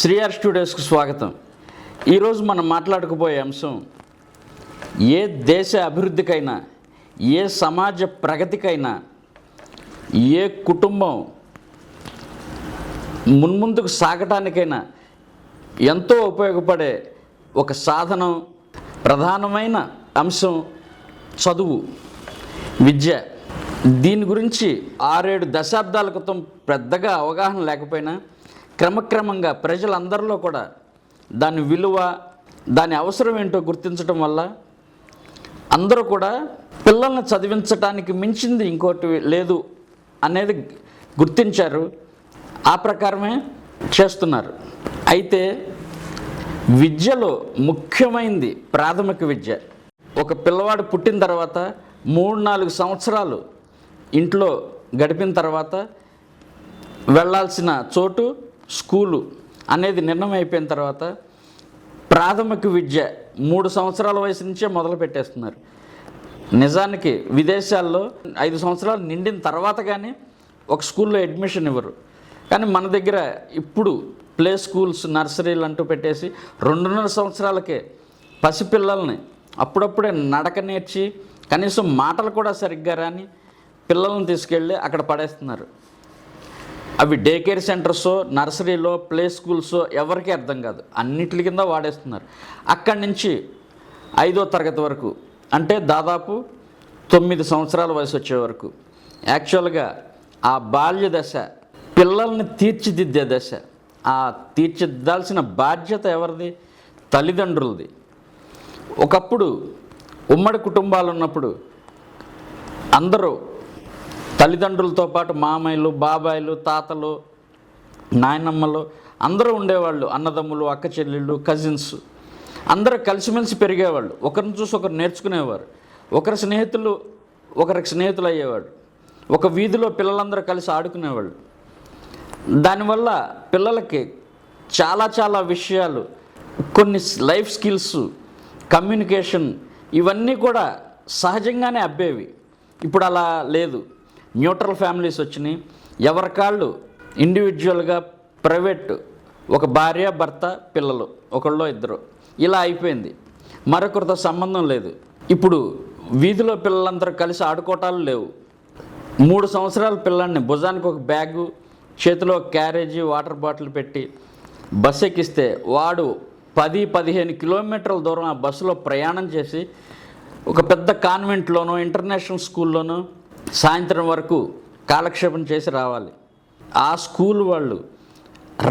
శ్రీఆర్ స్టూడియోస్కు స్వాగతం. ఈరోజు మనం మాట్లాడుకుపోయే అంశం ఏ దేశ అభివృద్ధికైనా ఏ సమాజ ప్రగతికైనా ఏ కుటుంబం మున్ముందుకు సాగటానికైనా ఎంతో ఉపయోగపడే ఒక సాధనం ప్రధానమైన అంశం చదువు విద్య. దీని గురించి ఆరేడు దశాబ్దాల క్రితం పెద్దగా అవగాహన లేకపోయినా క్రమక్రమంగా ప్రజలందరిలో కూడా దాని విలువ దాని అవసరం ఏంటో గుర్తించడం వల్ల అందరూ కూడా పిల్లల్ని చదివించడానికి మించింది ఇంకోటి లేదు అనేది గుర్తించారు. ఆ ప్రకారమే చేస్తున్నారు. అయితే విద్యలో ముఖ్యమైనది ప్రాథమిక విద్య. ఒక పిల్లవాడు పుట్టిన తర్వాత మూడు నాలుగు సంవత్సరాలు ఇంట్లో గడిపిన తర్వాత వెళ్ళాల్సిన చోటు స్కూలు అనేది నిర్ణయం అయిపోయిన తర్వాత ప్రాథమిక విద్య మూడు సంవత్సరాల వయసు నుంచే మొదలు పెట్టేస్తున్నారు. నిజానికి విదేశాల్లో ఐదు సంవత్సరాలు నిండిన తర్వాత కానీ ఒక స్కూల్లో అడ్మిషన్ ఇవ్వరు. కానీ మన దగ్గర ఇప్పుడు ప్లే స్కూల్స్ నర్సరీలు అంటూ పెట్టేసి రెండున్నర సంవత్సరాలకే పసిపిల్లల్ని అప్పుడప్పుడే నడక నేర్చి కనీసం మాటలు కూడా సరిగ్గా రాని పిల్లల్ని తీసుకెళ్ళి అక్కడ పడేస్తున్నారు. అవి డే కేర్ సెంటర్సో నర్సరీలో ప్లే స్కూల్సో ఎవరికీ అర్థం కాదు. అన్నిటి కింద వాడేస్తున్నారు. అక్కడి నుంచి ఐదో తరగతి వరకు అంటే దాదాపు తొమ్మిది సంవత్సరాల వయసు వచ్చే వరకు యాక్చువల్గా ఆ బాల్య దశ పిల్లల్ని తీర్చిదిద్దే దశ ఆ తీర్చిదిద్దాల్సిన బాధ్యత ఎవరిది? తల్లిదండ్రులది. ఒకప్పుడు ఉమ్మడి కుటుంబాలు ఉన్నప్పుడు అందరూ తల్లిదండ్రులతో పాటు మామయ్యలు బాబాయిలు తాతలు నాయనమ్మలు అందరూ ఉండేవాళ్ళు. అన్నదమ్ములు అక్క చెల్లెళ్ళు కజిన్స్ అందరూ కలిసిమెలిసి పెరిగేవాళ్ళు. ఒకరిని చూసి ఒకరు నేర్చుకునేవారు. ఒకరి స్నేహితులు ఒకరికి స్నేహితులు అయ్యేవాడు ఒక వీధిలో పిల్లలందరూ కలిసి ఆడుకునేవాళ్ళు. దానివల్ల పిల్లలకి చాలా చాలా విషయాలు కొన్ని లైఫ్ స్కిల్స్ కమ్యూనికేషన్ ఇవన్నీ కూడా సహజంగానే అబ్బేవి. ఇప్పుడు అలా లేదు. న్యూట్రల్ ఫ్యామిలీస్ వచ్చినాయి. ఎవరికాళ్ళు ఇండివిజువల్గా ప్రైవేట్ ఒక భార్య భర్త పిల్లలు ఒకళ్ళో ఇద్దరు. ఇలా అయిపోయింది. మరొకరితో సంబంధం లేదు. ఇప్పుడు వీధిలో పిల్లలందరూ కలిసి ఆడుకోవటాలు లేవు. మూడు సంవత్సరాల పిల్లల్ని భుజానికి ఒక బ్యాగు చేతిలో క్యారేజీ వాటర్ బాటిల్ పెట్టి బస్ ఎక్కిస్తే వాడు పది పదిహేను కిలోమీటర్ల దూరం ఆ బస్సులో ప్రయాణం చేసి ఒక పెద్ద కాన్వెంట్లోనో ఇంటర్నేషనల్ స్కూల్లోనో సాయంత్రం వరకు కాలక్షేపం చేసి రావాలి. ఆ స్కూల్ వాళ్ళు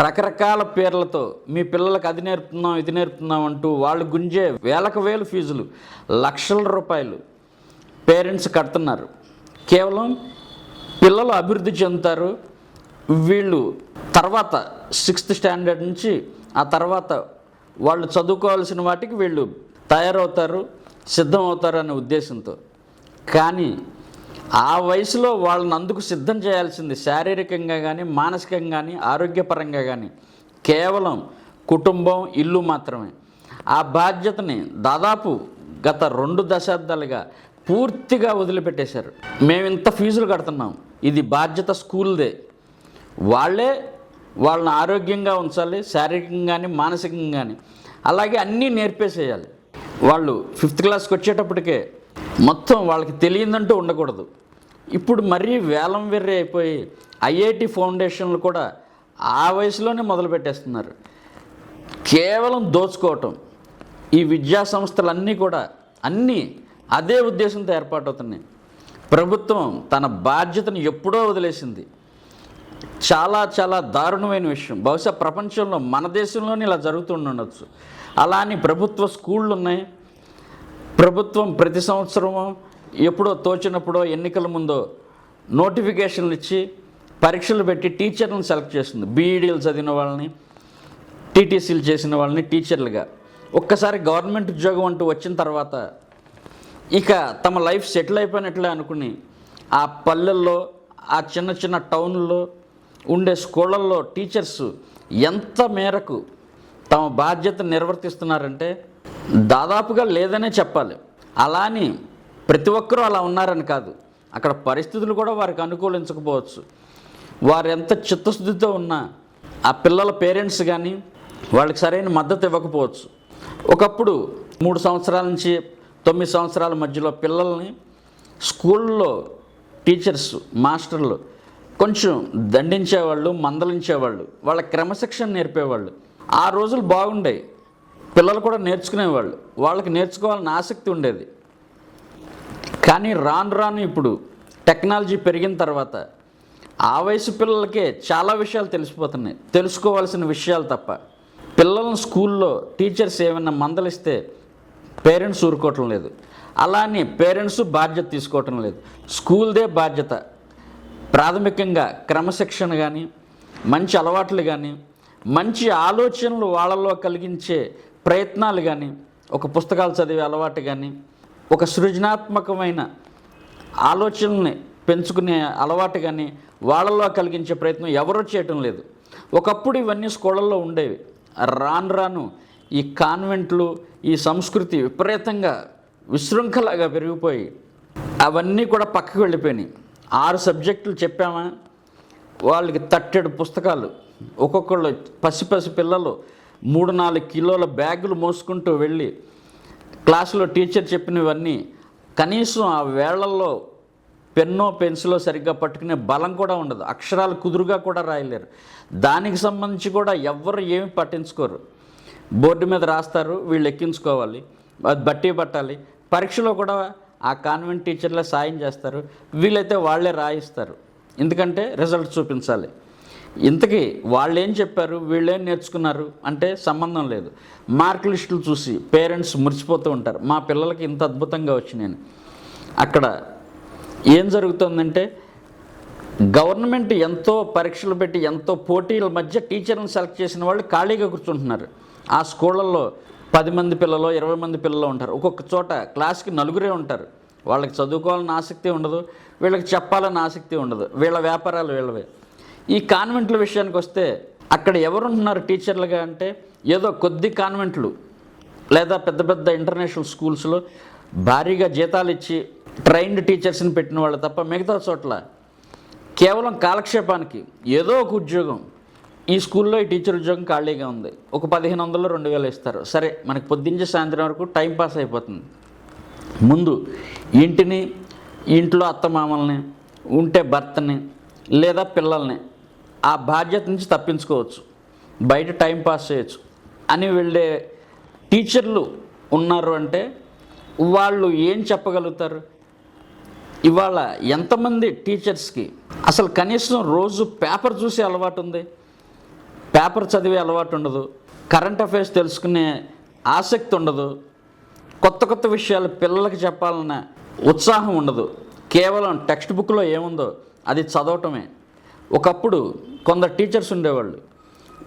రకరకాల పేర్లతో మీ పిల్లలకు అది నేర్పుతున్నాం ఇది నేర్పుతున్నాం అంటూ వాళ్ళు గుంజే వేలకు వేలు ఫీజులు లక్షల రూపాయలు పేరెంట్స్ కడుతున్నారు. కేవలం పిల్లలు అభివృద్ధి చెందుతారు. వీళ్ళు తర్వాత సిక్స్త్ స్టాండర్డ్ నుంచి ఆ తర్వాత వాళ్ళు చదువుకోవాల్సిన వాటికి వీళ్ళు తయారవుతారు సిద్ధం అవుతారు అనే ఉద్దేశంతో. కానీ ఆ వయసులో వాళ్ళని అందుకు సిద్ధం చేయాల్సింది శారీరకంగా కానీ మానసికంగా కానీ ఆరోగ్యపరంగా కానీ కేవలం కుటుంబం ఇల్లు మాత్రమే. ఆ బాధ్యతని దాదాపు గత రెండు దశాబ్దాలుగా పూర్తిగా వదిలిపెట్టేశారు. మేము ఇంత ఫీజులు కడుతున్నాం. ఇది బాధ్యత స్కూల్దే. వాళ్ళే వాళ్ళని ఆరోగ్యంగా ఉంచాలి శారీరకంగా కానీ మానసికంగా కానీ అలాగే అన్నీ నేర్పేసేయాలి. వాళ్ళు ఫిఫ్త్ క్లాస్కి వచ్చేటప్పటికే మొత్తం వాళ్ళకి తెలియదంటూ ఉండకూడదు. ఇప్పుడు మరీ వేలం వెర్రి అయిపోయి ఐఐటి ఫౌండేషన్లు కూడా ఆ వయసులోనే మొదలుపెట్టేస్తున్నారు కేవలం దోచుకోవటం ఈ విద్యా సంస్థలన్నీ కూడా అన్నీ అదే ఉద్దేశంతో ఏర్పాటవుతున్నాయి. ప్రభుత్వం తన బాధ్యతను ఎప్పుడో వదిలేసింది. చాలా చాలా దారుణమైన విషయం. బహుశా ప్రపంచంలో మన దేశంలోనే ఇలా జరుగుతుండొచ్చు అలా అని ప్రభుత్వ స్కూళ్ళు ఉన్నాయి ప్రభుత్వం ప్రతి సంవత్సరం ఎప్పుడో తోచినప్పుడో ఎన్నికల ముందో నోటిఫికేషన్లు ఇచ్చి పరీక్షలు పెట్టి టీచర్లను సెలెక్ట్ చేస్తుంది. బీఈడీలు చదివిన వాళ్ళని టీటీసీలు చేసిన వాళ్ళని టీచర్లుగా. ఒక్కసారి గవర్నమెంట్ ఉద్యోగం అంటూ వచ్చిన తర్వాత ఇక తమ లైఫ్ సెటిల్ అయిపోయినట్లే అనుకుని ఆ పల్లెల్లో ఆ చిన్న చిన్న టౌన్లో ఉండే స్కూళ్ళల్లో టీచర్స్ ఎంత మేరకు తమ బాధ్యత నిర్వర్తిస్తున్నారంటే దాదాపుగా లేదనే చెప్పాలి. అలా అని ప్రతి ఒక్కరూ అలా ఉన్నారని కాదు. అక్కడ పరిస్థితులు కూడా వారికి అనుకూలించకపోవచ్చు. వారు ఎంత చిత్తశుద్ధితో ఉన్నా ఆ పిల్లల పేరెంట్స్ కానీ వాళ్ళకి సరైన మద్దతు ఇవ్వకపోవచ్చు. ఒకప్పుడు మూడు సంవత్సరాల నుంచి తొమ్మిది సంవత్సరాల మధ్యలో పిల్లల్ని స్కూల్లో టీచర్స్ మాస్టర్లు కొంచెం దండించేవాళ్ళు మందలించేవాళ్ళు వాళ్ళ క్రమశిక్షణ నేర్పేవాళ్ళు. ఆ రోజులు బాగుండేవి పిల్లలు కూడా నేర్చుకునేవాళ్ళు. వాళ్ళకి నేర్చుకోవాలని ఆసక్తి ఉండేది. కానీ రాను రాను ఇప్పుడు టెక్నాలజీ పెరిగిన తర్వాత ఆ వయసు పిల్లలకే చాలా విషయాలు తెలిసిపోతున్నాయి. తెలుసుకోవాల్సిన విషయాలు తప్ప. పిల్లలను స్కూల్లో టీచర్స్ ఏమైనా మందలిస్తే పేరెంట్స్ ఊరుకోవటం లేదు. అలానే పేరెంట్స్ బాధ్యత తీసుకోవటం లేదు. స్కూల్దే బాధ్యత. ప్రాథమికంగా క్రమశిక్షణ కానీ మంచి అలవాట్లు కానీ మంచి ఆలోచనలు వాళ్ళలో కలిగించే ప్రయత్నాలు కానీ ఒక పుస్తకాలు చదివే అలవాటు కానీ ఒక సృజనాత్మకమైన ఆలోచనల్ని పెంచుకునే అలవాటు కానీ వాళ్ళలో కలిగించే ప్రయత్నం ఎవరూ చేయటం లేదు. ఒకప్పుడు ఇవన్నీ స్కూళ్ళల్లో ఉండేవి. రాను రాను ఈ కాన్వెంట్లు ఈ సంస్కృతి విపరీతంగా విశృంఖలగా పెరిగిపోయి అవన్నీ కూడా పక్కకు వెళ్ళిపోయినాయి. ఆరు సబ్జెక్టులు చెప్పామా? వాళ్ళకి తట్టెడు పుస్తకాలు. ఒక్కొక్కళ్ళు పసి పసి పిల్లలు మూడు నాలుగు కిలోల బ్యాగులు మోసుకుంటూ వెళ్ళి క్లాసులో టీచర్ చెప్పినవన్నీ కనీసం ఆ వేళ్ళలో పెన్నో పెన్సిలో సరిగ్గా పట్టుకునే బలం కూడా ఉండదు. అక్షరాలు కుదురుగా కూడా రాయలేరు. దానికి సంబంధించి కూడా ఎవ్వరు ఏమి పట్టించుకోరు. బోర్డు మీద రాస్తారు వీళ్ళు ఎక్కించుకోవాలి అది బట్టి పట్టాలి. పరీక్షలో కూడా ఆ కాన్వెంట్ టీచర్లే సాయం చేస్తారు. వీళ్ళైతే వాళ్ళే రాయిస్తారు. ఎందుకంటే రిజల్ట్ చూపించాలి. ఇంతకీ వాళ్ళు ఏం చెప్పారు? వీళ్ళేం నేర్చుకున్నారు? అంటే సంబంధం లేదు. మార్క్ లిస్టులు చూసి పేరెంట్స్ మురిసిపోతూ ఉంటారు. మా పిల్లలకి ఇంత అద్భుతంగా వచ్చినాయని. అక్కడ ఏం జరుగుతుందంటే గవర్నమెంట్ ఎంతో పరీక్షలు పెట్టి ఎంతో పోటీల మధ్య టీచర్ని సెలెక్ట్ చేసిన వాళ్ళు ఖాళీగా కూర్చుంటున్నారు. ఆ స్కూళ్ళల్లో పది మంది పిల్లలు ఇరవై మంది పిల్లలు ఉంటారు. ఒక్కొక్క చోట క్లాస్కి నలుగురే ఉంటారు. వాళ్ళకి చదువుకోవాలని ఆసక్తి ఉండదు. వీళ్ళకి చెప్పాలని ఆసక్తి ఉండదు. వీళ్ళ వ్యాపారాలు వీళ్ళవే. ఈ కాన్వెంట్ల విషయానికి వస్తే అక్కడ ఎవరుంటున్నారు టీచర్లుగా అంటే ఏదో కొద్ది కాన్వెంట్లు లేదా పెద్ద పెద్ద ఇంటర్నేషనల్ స్కూల్స్లో భారీగా జీతాలు ఇచ్చి ట్రైన్డ్ టీచర్స్ని పెట్టిన వాళ్ళు తప్ప మిగతా చోట్ల కేవలం కాలక్షేపానికి ఏదో ఒక ఉద్యోగం ఈ స్కూల్లో ఈ టీచర్ ఉద్యోగం ఖాళీగా ఉంది. ఒక పదిహేను వందలు రెండు వేలు ఇస్తారు. సరే మనకి పొద్దున్నే సాయంత్రం వరకు టైం పాస్ అయిపోతుంది. ముందు ఇంటిని ఇంట్లో అత్తమామల్ని ఉంటే భర్తని లేదా పిల్లల్ని ఆ బాధ్యత నుంచి తప్పించుకోవచ్చు. బయట టైం పాస్ చేయొచ్చు. అని వెళ్ళే టీచర్లు ఉన్నారు అంటే వాళ్ళు ఏం చెప్పగలుగుతారు? ఇవాళ ఎంతమంది టీచర్స్కి అసలు కనీసం రోజు పేపర్ చూసే అలవాటు ఉంది? పేపర్ చదివే అలవాటు ఉండదు. కరెంట్ అఫైర్స్ తెలుసుకునే ఆసక్తి ఉండదు. కొత్త కొత్త విషయాలు పిల్లలకి చెప్పాలన్న ఉత్సాహం ఉండదు. కేవలం టెక్స్ట్ బుక్లో ఏముందో అది చదవటమే. ఒకప్పుడు కొందరు టీచర్స్ ఉండేవాళ్ళు.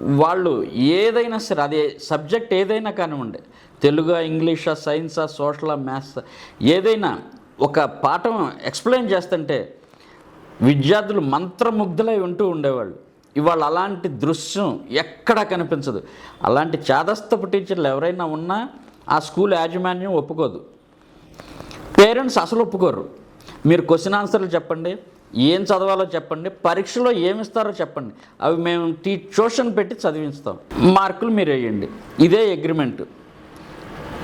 వాళ్ళు ఏదైనా సరే అదే సబ్జెక్ట్ ఏదైనా కానివ్వండి తెలుగు ఇంగ్లీషా సైన్సా సోషలా మ్యాథ్స్ ఏదైనా ఒక పాఠం ఎక్స్ప్లెయిన్ చేస్తుంటే విద్యార్థులు మంత్రముగ్ధులై ఉంటూ ఉండేవాళ్ళు. ఇవాళ అలాంటి దృశ్యం ఎక్కడా కనిపించదు. అలాంటి చాదస్తపు టీచర్లు ఎవరైనా ఉన్నా ఆ స్కూల్ యాజమాన్యం ఒప్పుకోదు. పేరెంట్స్ అసలు ఒప్పుకోరు. మీరు క్వశ్చన్ ఆన్సర్లు చెప్పండి. ఏం చదవాలో చెప్పండి పరీక్షలో ఏమిస్తారో చెప్పండి. అవి మేము టీ ట్యూషన్ పెట్టి చదివిస్తాం. మార్కులు మీరు వేయండి. ఇదే అగ్రిమెంట్.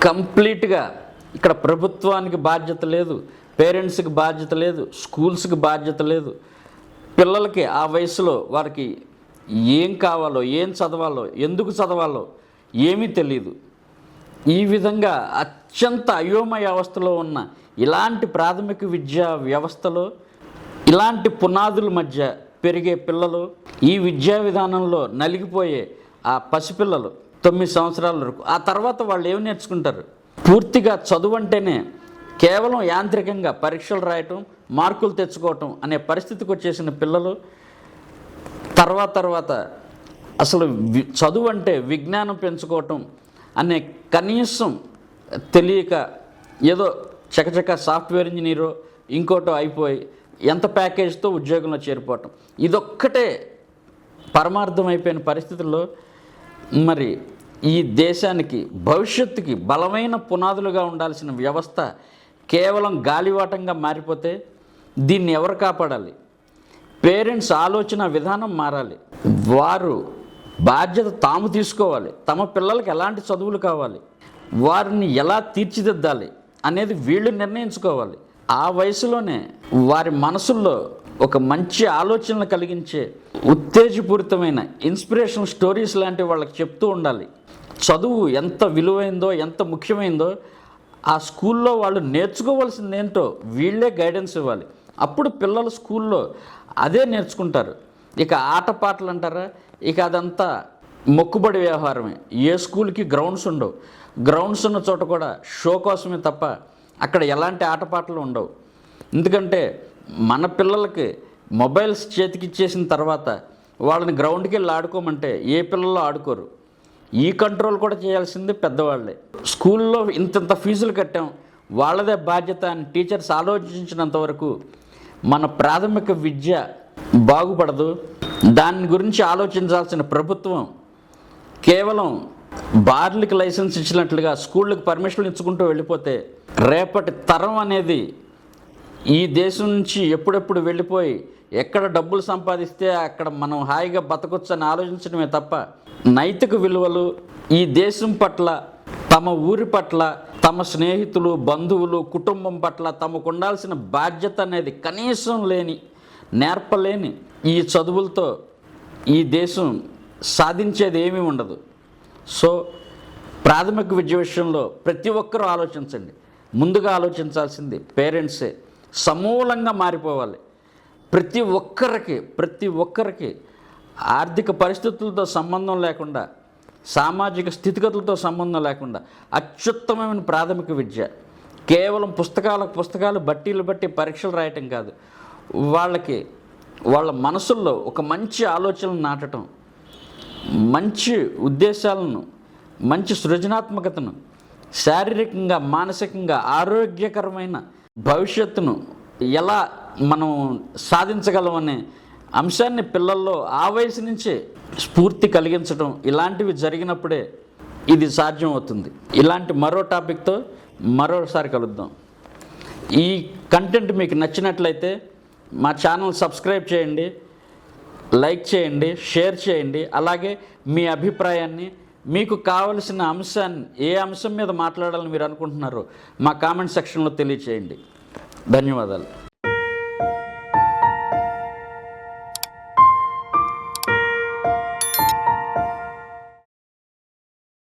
కంప్లీట్గా ఇక్కడ ప్రభుత్వానికి బాధ్యత లేదు పేరెంట్స్కి బాధ్యత లేదు స్కూల్స్కి బాధ్యత లేదు. పిల్లలకి ఆ వయసులో వారికి ఏం కావాలో ఏం చదవాలో ఎందుకు చదవాలో ఏమీ తెలియదు ఈ విధంగా అత్యంత అయోమయ అవస్థలో ఉన్న ఇలాంటి ప్రాథమిక విద్యా వ్యవస్థలో ఇలాంటి పునాదుల మధ్య పెరిగే పిల్లలు ఈ విద్యా విధానంలో నలిగిపోయే ఆ పసిపిల్లలు తొమ్మిది సంవత్సరాల వరకు. ఆ తర్వాత వాళ్ళు ఏమి నేర్చుకుంటారు? పూర్తిగా చదువు అంటేనే కేవలం యాంత్రికంగా పరీక్షలు రాయటం మార్కులు తెచ్చుకోవటం అనే పరిస్థితికి వచ్చేసిన పిల్లలు తర్వాత తర్వాత అసలు వి- చదువు అంటే విజ్ఞానం పెంచుకోవటం అనే కనీసం తెలియక ఏదో చకచక సాఫ్ట్వేర్ ఇంజనీరో ఇంకోటో అయిపోయి ఎంత ప్యాకేజ్తో ఉద్యోగంలో చేరిపోవటం. ఇదొక్కటే పరమార్థం అయిపోయిన పరిస్థితుల్లో మరి ఈ దేశానికి భవిష్యత్తుకి బలమైన పునాదులుగా ఉండాల్సిన వ్యవస్థ కేవలం గాలివాటంగా మారిపోతే దీన్ని ఎవరు కాపాడాలి? పేరెంట్స్ ఆలోచన విధానం మారాలి. వారు బాధ్యత తాము తీసుకోవాలి. తమ పిల్లలకి ఎలాంటి చదువులు కావాలి? వారిని ఎలా తీర్చిదిద్దాలి? అనేది వీళ్ళు నిర్ణయించుకోవాలి. ఆ వయసులోనే వారి మనసుల్లో ఒక మంచి ఆలోచనలు కలిగించే ఉత్తేజపూరితమైన ఇన్స్పిరేషనల్ స్టోరీస్ లాంటివి వాళ్ళకి చెప్తూ ఉండాలి. చదువు ఎంత విలువైందో ఎంత ముఖ్యమైందో ఆ స్కూల్లో వాళ్ళు నేర్చుకోవాల్సింది ఏంటో వీళ్ళే గైడెన్స్ ఇవ్వాలి. అప్పుడు పిల్లలు స్కూల్లో అదే నేర్చుకుంటారు. ఇక ఆటపాటలు అంటారా? ఇక అదంతా మొక్కుబడి వ్యవహారమే. ఏ స్కూల్కి గ్రౌండ్స్ ఉండవు. గ్రౌండ్స్ ఉన్న చోట కూడా షో కోసమే తప్ప అక్కడ ఎలాంటి ఆటపాటలు ఉండవు. ఎందుకంటే మన పిల్లలకి మొబైల్స్ చేతికిచ్చేసిన తర్వాత వాళ్ళని గ్రౌండ్కి వెళ్ళి ఆడుకోమంటే ఏ పిల్లలు ఆడుకోరు. ఈ కంట్రోల్ కూడా చేయాల్సింది పెద్దవాళ్ళే. స్కూల్లో ఇంతంత ఫీజులు కట్టాం వాళ్ళదే బాధ్యత అని టీచర్స్ ఆలోచించినంత వరకు మన ప్రాథమిక విద్య బాగుపడదు. దాని గురించి ఆలోచించాల్సిన ప్రభుత్వం కేవలం బార్లకి లైసెన్స్ ఇచ్చినట్లుగా స్కూళ్ళకి పర్మిషన్లు ఇచ్చుకుంటూ వెళ్ళిపోతే రేపటి తరం అనేది ఈ దేశం నుంచి ఎప్పుడెప్పుడు వెళ్ళిపోయి ఎక్కడ డబ్బులు సంపాదిస్తే అక్కడ మనం హాయిగా బతకొచ్చు అని ఆలోచించడమే తప్ప నైతిక విలువలు ఈ దేశం పట్ల తమ ఊరి పట్ల తమ స్నేహితులు బంధువులు కుటుంబం పట్ల తమకు ఉండాల్సిన బాధ్యత అనేది కనీసం లేని నేర్పలేని ఈ చదువులతో ఈ దేశం సాధించేది ఏమీ ఉండదు. సో ప్రాథమిక విద్య విషయంలో ప్రతి ఒక్కరూ ఆలోచించండి. ముందుగా ఆలోచించాల్సింది పేరెంట్సే. సమూలంగా మారిపోవాలి. ప్రతి ఒక్కరికి ప్రతి ఒక్కరికి ఆర్థిక పరిస్థితులతో సంబంధం లేకుండా సామాజిక స్థితిగతులతో సంబంధం లేకుండా అత్యుత్తమమైన ప్రాథమిక విద్య. కేవలం పుస్తకాలకు పుస్తకాలు బట్టీలు బట్టి పరీక్షలు రాయటం కాదు. వాళ్ళకి వాళ్ళ మనసుల్లో ఒక మంచి ఆలోచనలు నాటడం మంచి ఉద్దేశాలను మంచి సృజనాత్మకతను శారీరకంగా మానసికంగా ఆరోగ్యకరమైన భవిష్యత్తును ఎలా మనం సాధించగలమనే అంశాన్ని పిల్లల్లో ఆ వయసు నుంచే స్ఫూర్తి కలిగించడం ఇలాంటివి జరిగినప్పుడే ఇది సాధ్యం అవుతుంది ఇలాంటి మరో టాపిక్తో మరోసారి కలుద్దాం. ఈ కంటెంట్ మీకు నచ్చినట్లయితే మా ఛానల్ సబ్స్క్రైబ్ చేయండి. లైక్ చేయండి షేర్ చేయండి. అలాగే మీ అభిప్రాయాన్ని మీకు కావలసిన అంశాన్ని ఏ అంశం మీద మాట్లాడాలని మీరు అనుకుంటున్నారో మా కామెంట్ సెక్షన్లో తెలియచేయండి. ధన్యవాదాలు.